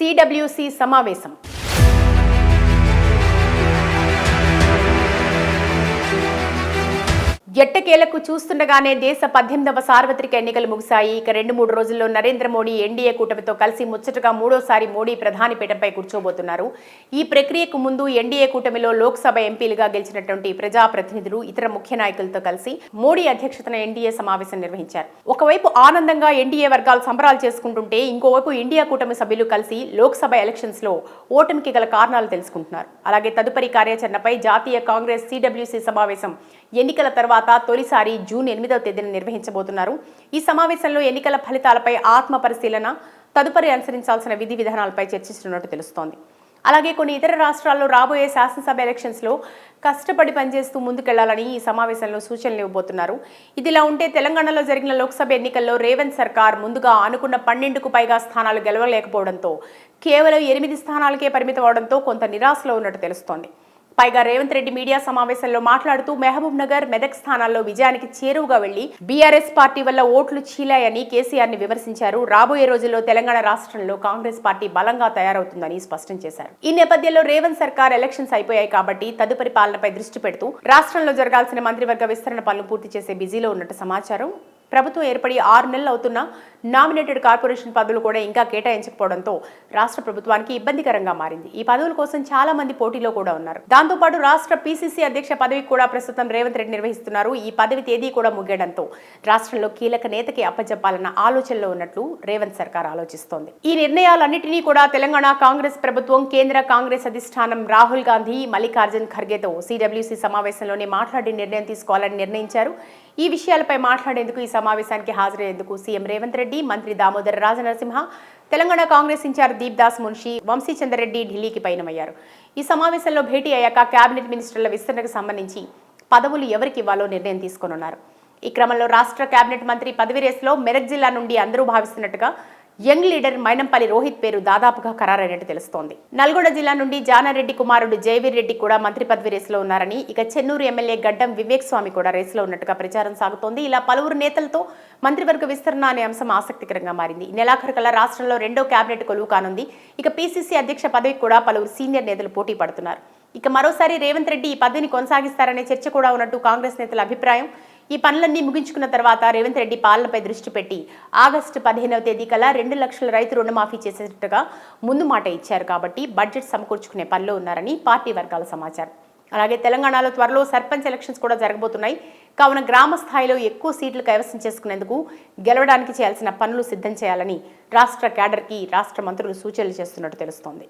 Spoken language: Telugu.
సిడబ్ల్యూసి సమావేశం. ఎట్టకేలకు చూస్తుండగానే దేశ పద్దెనిమిదవ సార్వత్రిక ఎన్నికలు ముగిశాయి. ఇక రెండు మూడు రోజుల్లో నరేంద్ర మోడీ ఎన్డీఏ కూటమితో కలిసి ముచ్చటగా మూడోసారి మోడీ ప్రధాని పీఠంపై కూర్చోబోతున్నారు. ఈ ప్రక్రియకు ముందు ఎన్డీఏ కూటమిలో లోక్సభ ఎంపీలుగా గెలిచినటువంటి ప్రజాప్రతినిధులు ఇతర ముఖ్య నాయకులతో కలిసి మోడీ అధ్యక్షతన ఎన్డీఏ సమావేశం నిర్వహించారు. ఒకవైపు ఆనందంగా ఎన్డీఏ వర్గాలు సంబరాలు చేసుకుంటుంటే ఇంకోవైపు ఇండియా కూటమి సభ్యులు కలిసి లోక్సభ ఎలక్షన్స్లో ఓటమికి గల కారణాలు తెలుసుకుంటున్నారు. అలాగే తదుపరి కార్యాచరణపై జాతీయ కాంగ్రెస్ సిడబ్ల్యూసి సమావేశం ఎన్నికల తర్వాత తొలిసారి జూన్ ఎనిమిదవ తేదీన నిర్వహించబోతున్నారు. ఈ సమావేశంలో ఎన్నికల ఫలితాలపై ఆత్మ పరిశీలన తదుపరి అనుసరించాల్సిన విధి విధానాలపై చర్చిస్తున్నట్టు తెలుస్తోంది. అలాగే కొన్ని ఇతర రాష్ట్రాల్లో రాబోయే శాసనసభ ఎలక్షన్స్లో కష్టపడి పనిచేస్తూ ముందుకెళ్ళాలని ఈ సమావేశంలో సూచనలు ఇవ్వబోతున్నారు. ఇదిలా ఉంటే తెలంగాణలో జరిగిన లోక్సభ ఎన్నికల్లో రేవంత్ సర్కార్ ముందుగా అనుకున్న పన్నెండుకు పైగా స్థానాలు గెలవలేకపోవడంతో కేవలం ఎనిమిది స్థానాలకే పరిమితం అవడంతో కొంత నిరాశలో ఉన్నట్టు తెలుస్తోంది. పైగా రేవంత్ రెడ్డి మీడియా సమావేశంలో మాట్లాడుతూ మహబూబ్ నగర్ మెదక్ స్థానాల్లో విజయానికి చేరువుగా వెళ్ళి బీఆర్ఎస్ పార్టీ వల్ల ఓట్లు చీలాయని కేసీఆర్ని విమర్శించారు. రాబోయే రోజుల్లో తెలంగాణ రాష్ట్రంలో కాంగ్రెస్ పార్టీ బలంగా తయారవుతుందని స్పష్టం చేశారు. ఈ నేపథ్యంలో రేవంత్ సర్కార్ ఎలక్షన్స్ అయిపోయాయి కాబట్టి తదుపరి పాలనపై దృష్టి పెడుతూ రాష్ట్రంలో జరగాల్సిన మంత్రివర్గ విస్తరణ పనులు పూర్తి చేసే బిజీలో ఉన్నట్టు సమాచారం ప్రభుత్వం ఏర్పడి ఆరు నెలలు అవుతున్నా నామినేటెడ్ కార్పొరేషన్ పదవులు కూడా ఇంకా కేటాయించకపోవడంతో రాష్ట్ర ప్రభుత్వానికి ఇబ్బందికరంగా మారింది. ఈ పదవుల కోసం చాలా మంది పోటీలో కూడా ఉన్నారు. దాంతోపాటు రాష్ట్ర పీసీసీ అధ్యక్ష పదవి కూడా ప్రస్తుతం రేవంత్ రెడ్డి నిర్వహిస్తున్నారు. ఈ పదవి తేదీ కూడా ముగియడంతో రాష్ట్రంలో కీలక నేతకి అప్పచెప్పాలన్న ఆలోచనలో ఉన్నట్లు రేవంత్ సర్కార్ ఆలోచిస్తోంది. ఈ నిర్ణయాలన్నింటినీ కూడా తెలంగాణ కాంగ్రెస్ ప్రభుత్వం కేంద్ర కాంగ్రెస్ అధిష్టానం రాహుల్ గాంధీ మల్లికార్జున్ ఖర్గేతో సిడబ్ల్యూసీ సమావేశంలోనే మాట్లాడి నిర్ణయం తీసుకోవాలని నిర్ణయించారు. ఈ విషయాలపై మాట్లాడేందుకు ఈ సమావేశానికి హాజరయ్యేందుకు సీఎం రేవంత్ రెడ్డి మంత్రి దామోదర రాజనరసింహ తెలంగాణ కాంగ్రెస్ ఇన్ఛార్జ్ దీప్ దాస్ మున్షి వంశీచందర్ ఢిల్లీకి పయనమయ్యారు. ఈ సమావేశంలో భేటీ అయ్యాక కేబినెట్ మినిస్టర్ల విస్తరణకు సంబంధించి పదవులు ఎవరికి ఇవ్వాలో నిర్ణయం తీసుకోనున్నారు. ఈ క్రమంలో రాష్ట్ర కేబినెట్ మంత్రి పదవి రేసులో మెదక్ జిల్లా నుండి అందరూ భావిస్తున్నట్టుగా యంగ్ లీడర్ మైనంపల్లి రోహిత్ పేరు దాదాపుగా ఖరారైనట్టు తెలుస్తోంది. నల్గొండ జిల్లా నుండి జానారెడ్డి కుమారుడు జయవీర్ రెడ్డి కూడా మంత్రి పదవి రేసులో ఉన్నారని ఇక చెన్నూరు ఎమ్మెల్యే గడ్డం వివేక్ స్వామి కూడా రేసులో ఉన్నట్టుగా ప్రచారం సాగుతోంది. ఇలా పలువురు నేతలతో మంత్రివర్గ విస్తరణ అనే అంశం ఆసక్తికరంగా మారింది. నెలాఖరు కల్లా రాష్ట్రంలో రెండో కేబినెట్ కొలువు కానుంది. ఇక పీసీసీ అధ్యక్ష పదవికి కూడా పలువురు సీనియర్ నేతలు పోటీ పడుతున్నారు. ఇక మరోసారి రేవంత్ రెడ్డి ఈ పదవిని కొనసాగిస్తారనే చర్చ కూడా ఉన్నట్టు కాంగ్రెస్ నేతల అభిప్రాయం. ఈ పనులన్నీ ముగించుకున్న తర్వాత రేవంత్ రెడ్డి పాలనపై దృష్టి పెట్టి ఆగస్టు పదిహేనవ తేదీ కల్లా రెండు లక్షల రైతు రుణమాఫీ చేసేటట్టుగా ముందు మాట ఇచ్చారు కాబట్టి బడ్జెట్ సమకూర్చుకునే పనిలో ఉన్నారని పార్టీ వర్గాల సమాచారం. అలాగే తెలంగాణలో త్వరలో సర్పంచ్ ఎలక్షన్స్ కూడా జరగబోతున్నాయి. కావున గ్రామ స్థాయిలో ఎక్కువ సీట్లు కైవసం చేసుకునేందుకు గెలవడానికి చేయాల్సిన పనులు సిద్ధం చేయాలని రాష్ట్ర క్యాడర్కి రాష్ట్ర మంత్రులు సూచనలు చేస్తున్నట్టు తెలుస్తోంది.